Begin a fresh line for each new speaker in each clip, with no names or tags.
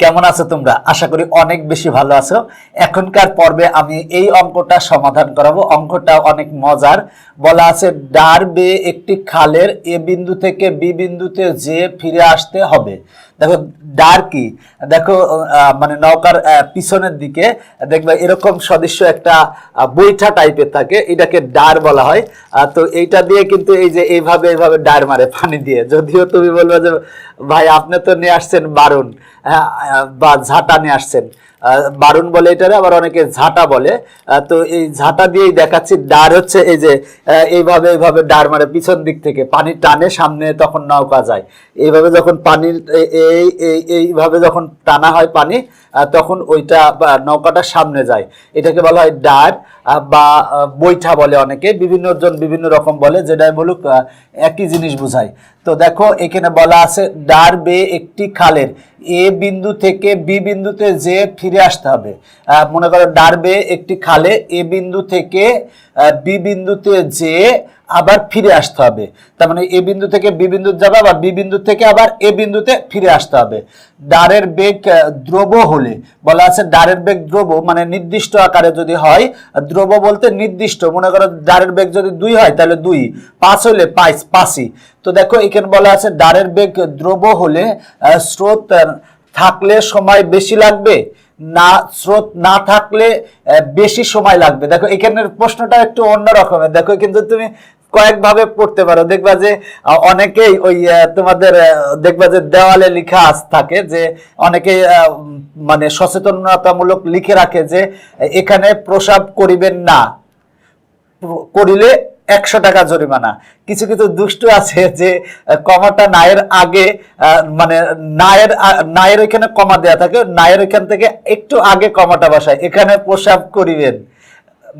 কেমন আছো তোমরা? আশা করি অনেক বেশি ভালো আছো। এখনকার পর্বে আমি এই অঙ্কটা সমাধান করাবো। অঙ্কটা অনেক মজার। বলা আছে ডার বে একটি খালের এ বিন্দু থেকে বি বিন্দুতে যে ফিরে আসতে হবে। দেখো, ডার কি? দেখো মানে নৌকার পিছনের দিকে দেখবে এরকম সদৃশ্য একটা বৈঠা টাইপের থাকে। এটাকে ডার বলা হয়। তো এইটা দিয়ে কিন্তু এই যে এইভাবে এইভাবে ডার মারে, পানি দিয়ে। যদিও তুমি বলবে যে ভাই আপনি তো নিয়ে আসছেন বারুন হ্যাঁ, বা ঝাঁটা নিয়ে আসছেন। বারুন বলে এটারে, আবার অনেকে ঝাঁটা বলে। তো এই ঝাঁটা দিয়েই দেখাচ্ছি, ডার হচ্ছে এই যে এইভাবে এইভাবে ডার মারে পিছন দিক থেকে, পানি টানে, সামনে তখন নৌকা যায়। এইভাবে যখন পানির এ- এই, এই- এইভাবে যখন টানা হয় পানি তখন ওইটা নৌকাটা সামনে যায়। এটাকে বলা হয় ডার বা বৈঠা বলে অনেকে। বিভিন্ন জন বিভিন্ন রকম বলে যেটাই বলুক একই জিনিস বোঝায়। তো দেখো, এখানে বলা আছে, ডার বে একটি খালের। এ বিন্দু থেকে বি বিন্দুতে যে ফিরে আসতে হবে। মনে করো ডার বে একটি খালে, এ বিন্দু থেকে বি বিন্দুতে যে আবার ফিরে আসতে হবে। তার মানে এ বিন্দু থেকে বি বিন্দু যাবে, আবার বি বিন্দু থেকে আবার এ বিন্দুতে ফিরে আসতে হবে। ডারের বেগ দ্রব হলে, বলা আছে ডারের বেগ দ্রব মানে নির্দিষ্ট আকারে যদি হয়, দ্রব বলতে নির্দিষ্ট, মনে করো ডারের বেগ যদি দুই হয়, তাহলে দুই, পাঁচ হলে পাঁচ, পাঁচই। তো দেখো এখানে বলা আছে ডারের বেগ দ্রব হলে স্রোত থাকলে সময় বেশি লাগবে না স্রোত না থাকলে বেশি সময় লাগবে। দেখো এখানের প্রশ্নটা একটু অন্য রকমের। দেখো কিন্তু তুমি কয়েকভাবে পড়তে পারো। দেখবা যে অনেকেই ওই তোমাদের দেখবা যে দেওয়ালে লেখা আস থাকে যে অনেকেই আহ, মানে সচেতনতামূলক লিখে রাখে যে এখানে প্রসাব করিবেন না। করিলে একশো টাকা জরিমানা। কিছু কিছু দুষ্ট আছে যে, কমাটা নায়ের আগে মানে নায়ের নায়ের ওইখানে কমা দেয়া থাকে, নায়ের ওইখান থেকে একটু আগে কমাটা বসায়। এখানে প্রসাব করিবেন।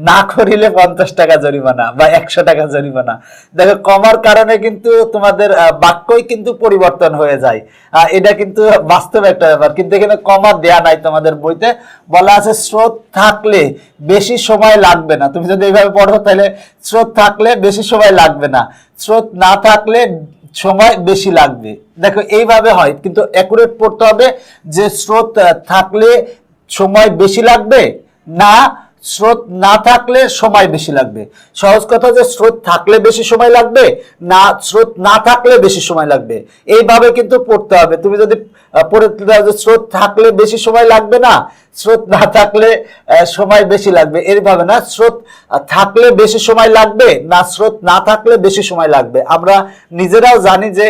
না করিলে পঞ্চাশ টাকা জরিমানা বা একশো টাকা জরিমানা। দেখো, কমার কারণে কিন্তু তোমাদের বাক্যই কিন্তু পরিবর্তন হয়ে যায়। এটা কিন্তু বাস্তব একটা ব্যাপার। কিন্তু এখানে কমা দেয়া নাই তোমাদের বইতে। বলা আছে, স্রোত থাকলে বেশি সময় লাগবে না। তুমি যদি এইভাবে পড়ো, তাহলে স্রোত থাকলে বেশি সময় লাগবে না। স্রোত না থাকলে সময় বেশি লাগবে। দেখো, এইভাবে হয়। কিন্তু অ্যাকুরেট পড়তে হবে যে, স্রোত থাকলে সময় বেশি লাগবে না স্রোত না থাকলে সময় বেশি লাগবে। সহজ কথা যে স্রোত থাকলে বেশি সময় লাগবে, না, স্রোত না থাকলে বেশি সময় লাগবে। এইভাবে কিন্তু পড়তে হবে। তুমি যদি পড়ে স্রোত থাকলে বেশি সময় লাগবে না, স্রোত না থাকলে সময় বেশি লাগবে। এইভাবে না, স্রোত থাকলে বেশি সময় লাগবে, না, স্রোত না থাকলে বেশি সময় লাগবে। আমরা নিজেরাও জানি যে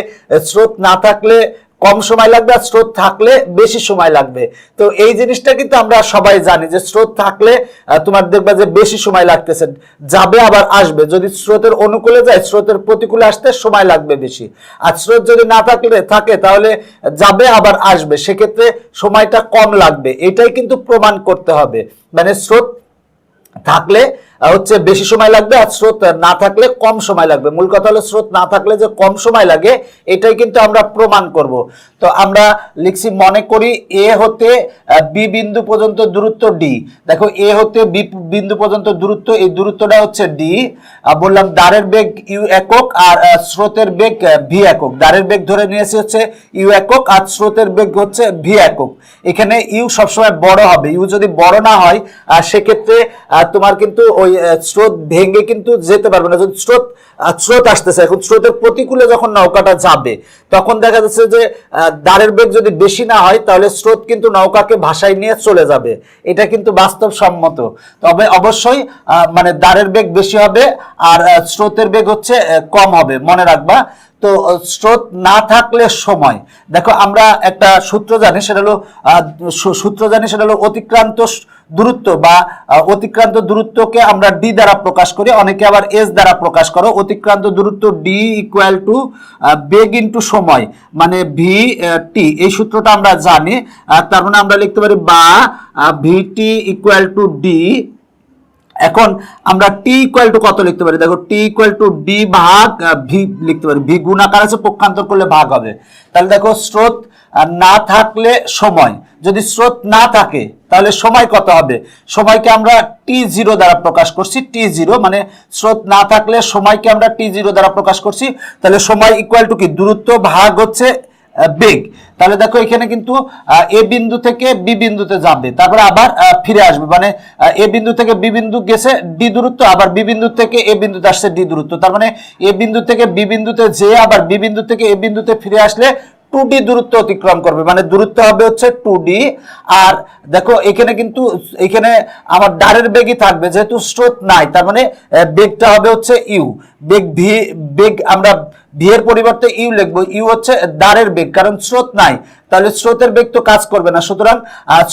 স্রোত না থাকলে কম সময় লাগবে আর স্রোত থাকলে বেশি সময় লাগবে। তো এই জিনিসটা কিন্তু আমরা সবাই জানি যে স্রোত থাকলে তোমার দেখবা যে বেশি সময় লাগতেছে। যাবে আবার আসবে। যদি স্রোতের অনুকূলে যায়, স্রোতের প্রতিকূলে আসতে সময় লাগবে বেশি। আর স্রোত যদি না থাকলে, থাকে, তাহলে যাবে আবার আসবে। সেক্ষেত্রে সময়টা কম লাগবে। এটাই কিন্তু প্রমাণ করতে হবে। মানে স্রোত থাকলে হচ্ছে বেশি সময় লাগবে আর স্রোত না থাকলে কম সময় লাগবে। মূল কথা হলো স্রোত না থাকলে যে কম সময় লাগে, এটাই কিন্তু আমরা প্রমাণ করব। তো আমরা লিখছি, মনে করি এ হতে বি বিন্দু পর্যন্ত দূরত্ব ডি। দেখো, এ হতে বি বিন্দু পর্যন্ত দূরত্ব, এই দূরত্বটা হচ্ছে ডি। বললাম দাঁড়ের বেগ ইউ একক আর স্রোতের বেগ ভি একক। দাঁড়ের বেগ ধরে নিয়েছে হচ্ছে ইউ একক আর স্রোতের বেগ হচ্ছে ভি একক। এখানে ইউ সবসময় বড় হবে। ইউ যদি বড় না হয় সেক্ষেত্রে তোমার কিন্তু ওই স্রোত ভেঙে কিন্তু যেতে পারবে না। যদি স্রোত স্রোত আসতেছে, এখন স্রোতের প্রতিকূলে যখন নৌকাটা যাবে, তখন দেখা যাচ্ছে যে দাঁড়ের বেগ যদি বেশি না হয়, তাহলে স্রোত কিন্তু নৌকাকে ভাসায় নিয়ে চলে যাবে। এটা কিন্তু বাস্তবসম্মত। তবে অবশ্যই মানে দাঁড়ের বেগ বেশি হবে আর স্রোতের বেগ হচ্ছে কম হবে। মনে রাখবা তো স্রোত না থাকলে সময়। দেখো, আমরা একটা সূত্র জানি, সেটা হলো সূত্র জানি, সেটা হলো অতিক্রান্ত দূরত্ব বা অতিক্রান্ত দূরত্বকে আমরা ডি দ্বারা প্রকাশ করি। অনেকে আবার এস দ্বারা প্রকাশ করো। অতিক্রান্ত দূরত্ব ডি ইকুয়াল টু বেগ ইন্টু সময় মানে ভি টি এই সূত্রটা আমরা জানি। তার মানে আমরা লিখতে পারি বা ভিটি ইকুয়াল টু ডি এখন আমরা টি ইকুয়াল টু কত লিখতে পারি? দেখো টি ইকুয়াল টু ডি ভাগ ভি লিখতে পারি। ভি গুণাকার আছে, পক্ষান্তর করলে ভাগ হবে। তাহলে দেখো, স্রোত না থাকলে সময়। যদি স্রোত না থাকে, তাহলে সময় কত হবে? সময়কে আমরা টি জিরো দ্বারা প্রকাশ করছি টি জিরো মানে স্রোত না থাকলে সময়কে আমরা টি জিরো দ্বারা প্রকাশ করছি। তাহলে সময় ইকুয়াল টু কি? দূরত্ব ভাগ হচ্ছে বেগ তাহলে দেখো এখানে কিন্তু এ বিন্দু থেকে বি বিন্দুতে যাবে। তারপরে আবার ফিরে আসবে। মানে এ বিন্দু থেকে বি বিন্দু গেছে ডি দূরত্ব, আবার বি বিন্দু থেকে এ বিন্দুতে আসছে ডি দূরত্ব। তার মানে এ বিন্দু থেকে বি বিন্দুতে যে আবার বি বিন্দু থেকে এ বিন্দুতে ফিরে আসলে টু ডি দূরত্ব অতিক্রম করবে। মানে দূরত্ব হবে হচ্ছে টু আর দেখো, এখানে কিন্তু, এখানে আমার ডারের বেগই থাকবে, যেহেতু স্রোত নাই, তার মানে বেগটা হবে হচ্ছে ইউ বেগ ভি বেগ আমরা এর পরিবর্তে ইউ লিখব। ইউ হচ্ছে দ্বারের বেগ, কারণ স্রোত নাই। তাহলে স্রোতের বেগ তো কাজ করবে না। সুতরাং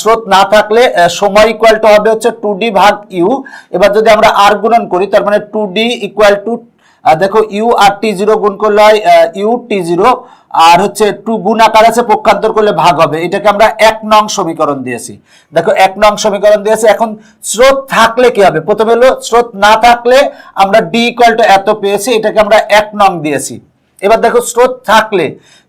স্রোত না থাকলে সময় ইকুয়াল টু হবে হচ্ছে টু ডি ভাগ ইউ এবার যদি আমরা আর গুণন করি, তার মানে টু ডি ইকুয়াল টু দেখো ইউ আর টি জিরো গুণ করলে হয় ইউ টি জিরো আর হচ্ছে টু গুণ আকার আছে, পক্ষান্তর করলে ভাগ হবে। এটাকে আমরা এক নং সমীকরণ দিয়েছি। দেখো, এক নং সমীকরণ দিয়েছি। এখন স্রোত থাকলে কি হবে? প্রথমে হলো, স্রোত না থাকলে আমরা ডি ইকুয়াল টু এত পেয়েছি, এটাকে আমরা এক নং দিয়েছি। এবার দেখো, স্রোত থাকলে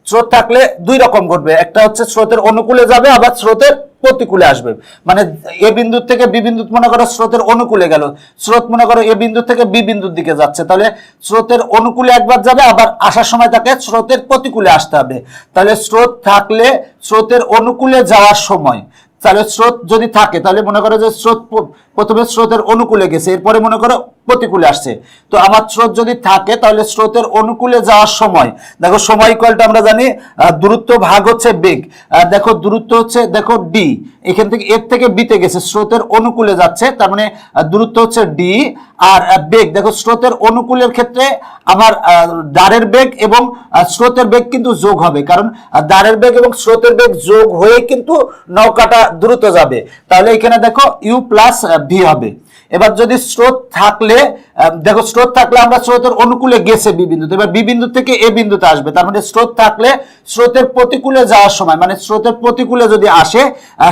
স্রোত থাকলে দুই রকম ঘটবে। একটা হচ্ছে স্রোতের অনুকূলে যাবে, আবার স্রোতের প্রতিকূলে আসবে। মানে এ বিন্দু থেকে বি বিন্দু, মনে করো স্রোতের অনুকূলে গেল। স্রোত মনে করো এ বিন্দু থেকে বি বিন্দুর দিকে যাচ্ছে। তাহলে স্রোতের অনুকূলে একবার যাবে, আবার আসার সময় তাকে স্রোতের প্রতিকূলে আসতে হবে। তাহলে স্রোত থাকলে স্রোতের অনুকূলে যাওয়ার সময় তাহলে স্রোত যদি থাকে, তাহলে মনে করো যে স্রোত প্রথমে স্রোতের অনুকূলে গেছে, এরপরে মনে করো প্রতিকূলে আসছে। তো আমার স্রোত যদি থাকে, তাহলে স্রোতের অনুকূলে যাওয়ার সময়, দেখো সময় ইকুয়ালটা আমরা জানি দূরত্ব ভাগ হচ্ছে বেগ। দেখো দূরত্ব হচ্ছে, দেখো ডি এখান থেকে, এর থেকে বিতে গেছে, স্রোতের অনুকূলে যাচ্ছে, তার মানে দূরত্ব হচ্ছে ডি আর বেগ। দেখো স্রোতের অনুকূলের ক্ষেত্রে আমার দাঁড়ের বেগ এবং স্রোতের বেগ কিন্তু যোগ হবে, কারণ দাঁড়ের বেগ এবং স্রোতের বেগ যোগ হয়ে কিন্তু নৌকাটা দ্রুত যাবে। তাহলে এখানে দেখো ইউ প্লাস ভি হবে। এবার যদি স্রোত থাকলে দেখো স্রোত থাকলে আমরা স্রোতের অনুকূলে গেছে বি বিন্দুতে। এবার বি বিন্দু থেকে এ বিন্দুতে আসবে। তার মানে স্রোত থাকলে স্রোতের প্রতিকূলে যাওয়ার সময় মানে স্রোতের প্রতিকূলে যদি আসে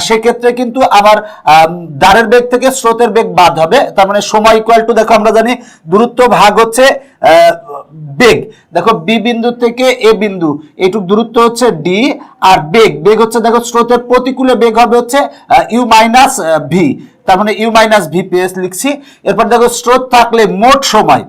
সেক্ষেত্রে কিন্তু আম, দাঁড়ের বেগ থেকে স্রোতের বেগ বাদ হবে। তার মানে সময় ইকুয়াল টু দেখো আমরা জানি দূরত্ব ভাগ হচ্ছে বেগ। দেখো বি বিন্দু থেকে এ বিন্দু এইটুক দূরত্ব হচ্ছে ডি আর বেগ বেগ হচ্ছে দেখো স্রোতের প্রতিকূলে বেগ হবে হচ্ছে ইউ মাইনাস ভি, তার মানে ইউ মাইনাস ভি পেস লিখছি। এরপর দেখো স্রোত থাকলে মোট সময়,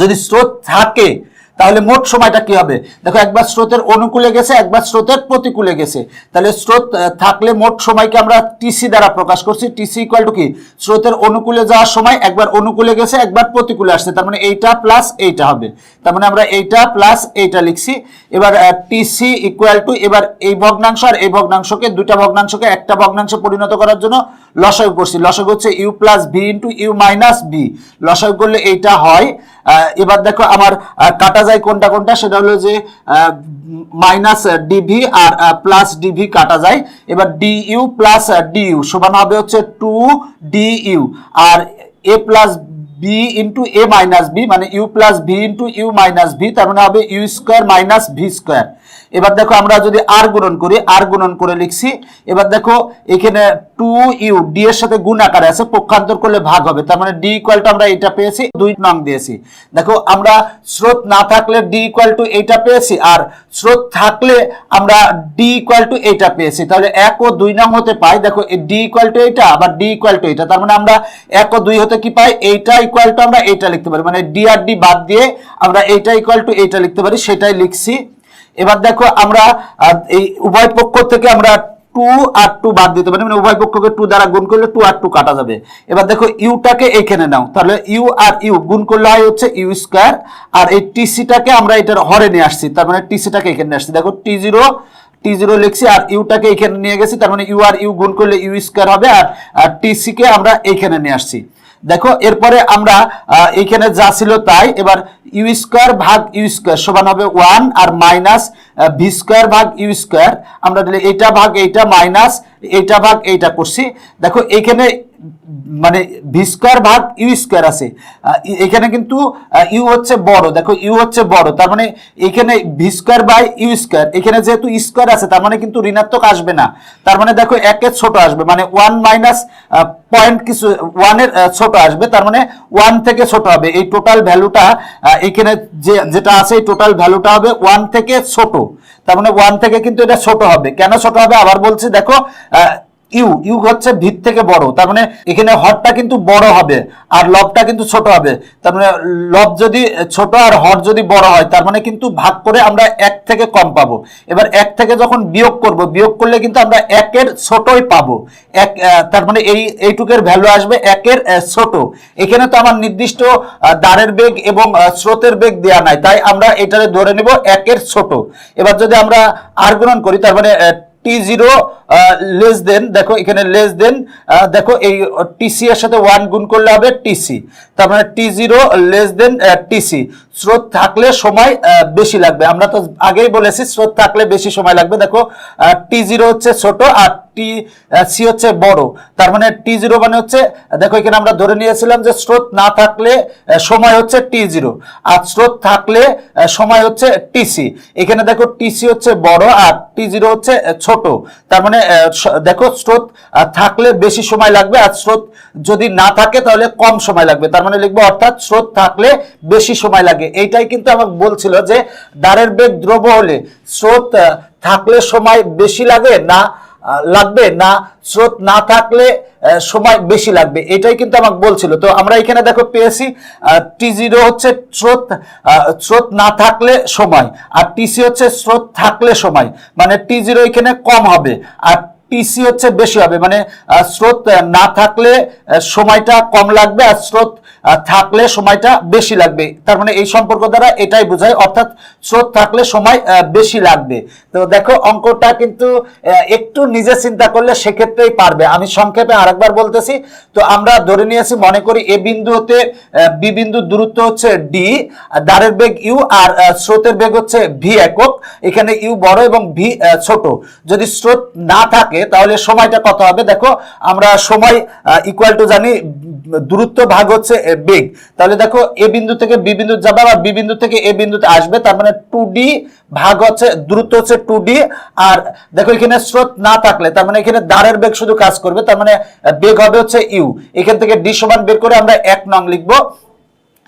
যদি স্রোত থাকে তাহলে মোট সময়টা কি হবে? দেখো একবার স্রোতের অনুকূলে গেছে একবার স্রোতের প্রতিকূলে গেছে। তাহলে স্রোত থাকলে মোট সময়কে আমরা টিসি দ্বারা প্রকাশ করছি। টিসি ইকুয়াল টু কি? স্রোতের অনুকূলে যাওয়ার সময় একবার অনুকূলে গেছে একবার প্রতিকূলে আসছে। তার মানে এইটা প্লাস এইটা হবে। তার মানে আমরা এইটা প্লাস এইটা লিখছি। এবার টিসি ইকুয়াল টু এবার এই ভগ্নাংশ আর এই ভগ্নাংশকে দুইটা ভগ্নাংশকে একটা ভগ্নাংশে পরিণত করার জন্য লসাগু করছি। লসাগু হচ্ছে U plus V into U minus B লসাগু করলে এইটা হয়। এবার দেখো আমার আহ, কাটা যায় কোনটা কোনটা, সেটা হলো যে মাইনাস ডিভি আর প্লাস ডিভি কাটা যায়। এবার D U plus D U সমান হবে হচ্ছে two D U R A plus B into A minus B মানে U plus V into U minus V তার মানে হবে U square minus V square এবার দেখো আমরা যদি আর গুণন করি আর গুণন করে লিখছি, এবার দেখো এখানে টু ইউ ডি এর সাথে গুণ আকারে আছে, পক্ষান্তর করলে ভাগ হবে, তার মানে ডি ইকুয়ালটা আমরা এটা পেয়েছি, দুই নং দিয়েছি। দেখো আমরা স্রোত না থাকলে ডি ইকুয়াল টু এইটা পেয়েছি, আর স্রোত থাকলে আমরা ডি ইকুয়াল টু এইটা পেয়েছি, তাহলে এক ও দুই নং হতে পাই, দেখো ডি ইকুয়াল টু এইটা, আবার ডি ইকুয়াল টু এইটা, তার মানে আমরা এক ও দুই হতে কি পাই, এইটা ইকুয়াল টু আমরা এইটা লিখতে পারি মানে ডি আর ডি বাদ দিয়ে আমরা এইটা ইকুয়াল টু এইটা লিখতে পারি, সেটাই লিখছি। এবার দেখো আমরা এই উভয় পক্ষ থেকে আমরা টু আর টু বাদ দিতে পারি মানে উভয় পক্ষকে টু দ্বারা গুণ করলে টু আর টু কাটা যাবে। এবার দেখো ইউটাকে এখানে নাও, তাহলে ইউ আর ইউ গুণ করলে হয় হচ্ছে ইউ স্কোয়ার, আর এই টিসিটাকে আমরা এটার হরে নিয়ে আসছি, তার মানে টিসিটাকে এখানে নিয়ে আসছি। দেখো টি জিরো টি জিরো লিখছি, আর ইউটাকে এখানে নিয়ে গেছি, তার মানে ইউ আর ইউ গুণ করলে ইউ স্কোয়ার হবে, আর টিসি কে আমরা এইখানে নিয়ে আসছি। দেখো, এরপরে আমরা এইখানে যা ছিল তাই। এবার ইউ স্কোয়ার ভাগ ইউ স্কোয়ার সমান হবে ওয়ান আর মাইনাস ভি স্কোয়ার ভাগ ইউ স্কোয়ার আমরা এইটা ভাগ এইটা মাইনাস এইটা ভাগ এইটা করছি। দেখো এইখানে মানে ভি স্কোয়ার ভাগ ইউ স্কোয়ার আছে। এখানে কিন্তু ইউ হচ্ছে বড়। দেখো ইউ হচ্ছে বড়। তার মানে এখানে v square by u square এখানে যেহেতু স্কোয়ার আছে, তার মানে কিন্তু ঋণাত্মক আসবে না। তার মানে দেখো একের ছোট আসবে। মানে ওয়ান মাইনাস পয়েন্ট কিছু ওয়ানের ছোট আসবে। তার মানে ওয়ান থেকে ছোট হবে। এই টোটাল ভ্যালুটা এখানে যে, যেটা আছে, এই টোটাল ভ্যালুটা হবে ওয়ান থেকে ছোট। তার মানে ওয়ান থেকে কিন্তু এটা ছোট হবে। কেন ছোট হবে? আবার বলছি, দেখো ইউ ইউ হচ্ছে ভিত থেকে বড়। তার মানে এখানে হরটা কিন্তু বড় হবে, আর লবটা কিন্তু ছোট হবে। তার মানে লব যদি ছোট আর হর যদি বড় হয়, তার মানে কিন্তু ভাগ করে আমরা এক থেকে কম পাবো। এবার এক থেকে যখন বিয়োগ করব, বিয়োগ করলে কিন্তু আমরা একের ছোটই পাবো। এক তার মানে এই, এইটুকের ভ্যালু আসবে একের ছোট। এখানে তো আমার নির্দিষ্ট দ্বারের বেগ এবং স্রোতের বেগ দেওয়া নাই, তাই আমরা এটারে ধরে নিব একের ছোট। এবার যদি আমরা আর করি, তার মানে টি জিরো লেস দেন দেখো, এখানে লেস দেন দেখো, এই টিসি এর সাথে ওয়ান গুণ করলে হবে টিসি তার মানে t zero less then t c স্রোত থাকলে সময় বেশি লাগবে। আমরা তো আগেই বলেছি, স্রোত থাকলে বেশি সময় লাগবে। দেখো টি জিরো হচ্ছে ছোট আর টি সি হচ্ছে বড়। তার মানে টি জিরো মানে হচ্ছে, দেখো, এখানে আমরা ধরে নিয়েছিলাম যে স্রোত না থাকলে সময় হচ্ছে টি জিরো আর স্রোত থাকলে সময় হচ্ছে টিসি এখানে দেখো টিসি হচ্ছে বড় আর টি জিরো হচ্ছে ছোট। তার মানে দেখো, স্রোত থাকলে বেশি সময় লাগবে আর স্রোত যদি না থাকে, তাহলে কম সময় লাগবে। তার মানে লিখব, অর্থাৎ স্রোত থাকলে বেশি সময় লাগে। এইটাই কিন্তু আমাকে বলছিল যে দ্বারের বেগ দ্রব হলে স্রোত থাকলে সময় বেশি লাগে না লাগবে না, স্রোত না থাকলে সময় বেশি লাগবে। এটাই কিন্তু আমাকে বলছিল। তো আমরা এখানে দেখো পেয়েছি টি জিরো হচ্ছে স্রোত স্রোত না থাকলে সময়, আর টিসি হচ্ছে স্রোত থাকলে সময়। মানে টি জিরো এখানে কম হবে, আর টিসি হচ্ছে বেশি হবে। মানে স্রোত না থাকলে সময়টা কম লাগবে, আর স্রোত থাকলে সময়টা বেশি লাগবে। তার মানে এই সম্পর্ক দ্বারা এটাই বোঝায়, অর্থাৎ স্রোত থাকলে সময় বেশি লাগবে। তো দেখো, অঙ্কটা কিন্তু একটু নিজে চিন্তা করলে সেক্ষেত্রেই পারবে। আমি সংক্ষেপে আরেকবার বলতেছি, তো আমরা ধরে নিয়েছি, মনে করি এ বিন্দু হতে বি বিন্দু দূরত্ব হচ্ছে ডি দ্বারের বেগ ইউ, আর স্রোতের বেগ হচ্ছে ভি একক। এখানে ইউ বড় এবং ভি ছোট। যদি স্রোত না থাকে, তাহলে সময়টা কত হবে? দেখো, আমরা সময় ইকুয়াল টু জানি দূরত্ব ভাগ হচ্ছে বেগ। তাহলে দেখো, এ বিন্দু থেকে বি বিন্দু যাবে আর বি বিন্দু থেকে এ বিন্দুতে আসবে, তার মানে টু ডি ভাগ হচ্ছে, দূরত্ব হচ্ছে টু ডি আর দেখো, এখানে স্রোত না থাকলে, তার মানে এখানে দ্বারের বেগ শুধু কাজ করবে, তার মানে বেগ হবে হচ্ছে ইউ এখান থেকে ডি সমান বের করে আমরা এক নং লিখব।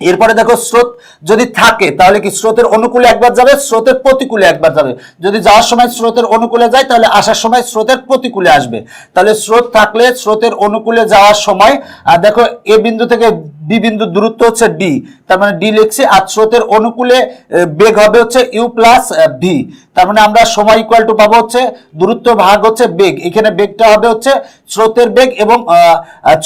এরপরে দেখো স্রোত যদি থাকে, তাহলে কি স্রোতের অনুকূলে একবার যাবে? স্রোতের প্রতিকূলে একবার যাবে। যদি যাওয়ার সময় স্রোতের অনুকূলে যায়, তাহলে আসার সময় স্রোতের প্রতিকূলে আসবে। তাহলে স্রোত থাকলে স্রোতের অনুকূলে যাওয়ার সময় আর দেখো এ বিন্দু থেকে বি বিন্দুর দূরত্ব হচ্ছে ডি তার মানে ডি লিখছি আর স্রোতের অনুকূলে বেগ হবে হচ্ছে ইউ প্লাস ভি তার মানে আমরা সময় ইকুয়াল টু পাবো হচ্ছে, দূরত্ব ভাগ হচ্ছে বেগ, এখানে বেগটা হবে হচ্ছে স্রোতের বেগ এবং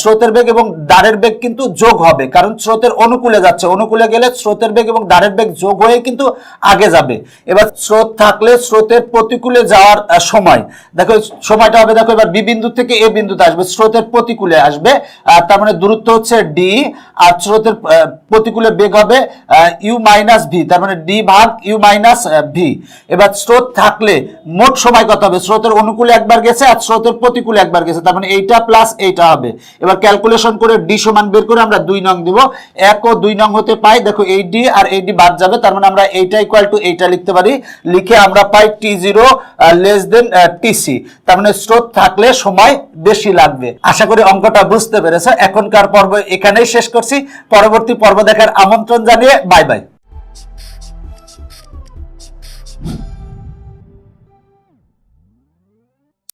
স্রোতের বেগ এবং দাঁড়ের বেগ কিন্তু যোগ হবে, কারণ স্রোতের অনুকূলে যাচ্ছে, অনুকূলে গেলে স্রোতের বেগ এবং দাঁড়ের বেগ যোগ হয়ে কিন্তু আগে যাবে, এবার স্রোত থাকলে স্রোতের প্রতিকূলে যাওয়ার সময়, দেখো সময়টা হবে, দেখো এবার বি বিন্দু থেকে এ বিন্দুতে আসবে, স্রোতের প্রতিকূলে আসবে তার মানে দূরত্ব হচ্ছে ডি আর স্রোতের প্রতিকূলে বেগ হবে ইউ মাইনাস ভি তার মানে ডি ভাগ ইউ মাইনাস ভি এবার স্রোত থাকলে মোট সময় কত হবে? স্রোতের অনুকূলে একবার গেছে আর স্রোতের প্রতিকূলে একবার গেছে, তার মানে এইটা প্লাস এইটা হবে। এবার ক্যালকুলেশন করে ডি সমান বের করে আমরা দুই নং দিব। এক ও দুই নং হতে পাই, দেখো এই ডি আর এই ডি বাদ যাবে, তার মানে আমরা এইটা ইকুয়াল টু এইটা লিখতে পারি। লিখে আমরা পাই t zero less then t c তার মানে স্রোত থাকলে সময় বেশি লাগবে। আশা করি অঙ্কটা বুঝতে পেরেছ। এখনকার পর্ব এখানেই শেষ করছি। পরবর্তী পর্ব দেখার আমন্ত্রণ জানিয়ে বাই বাই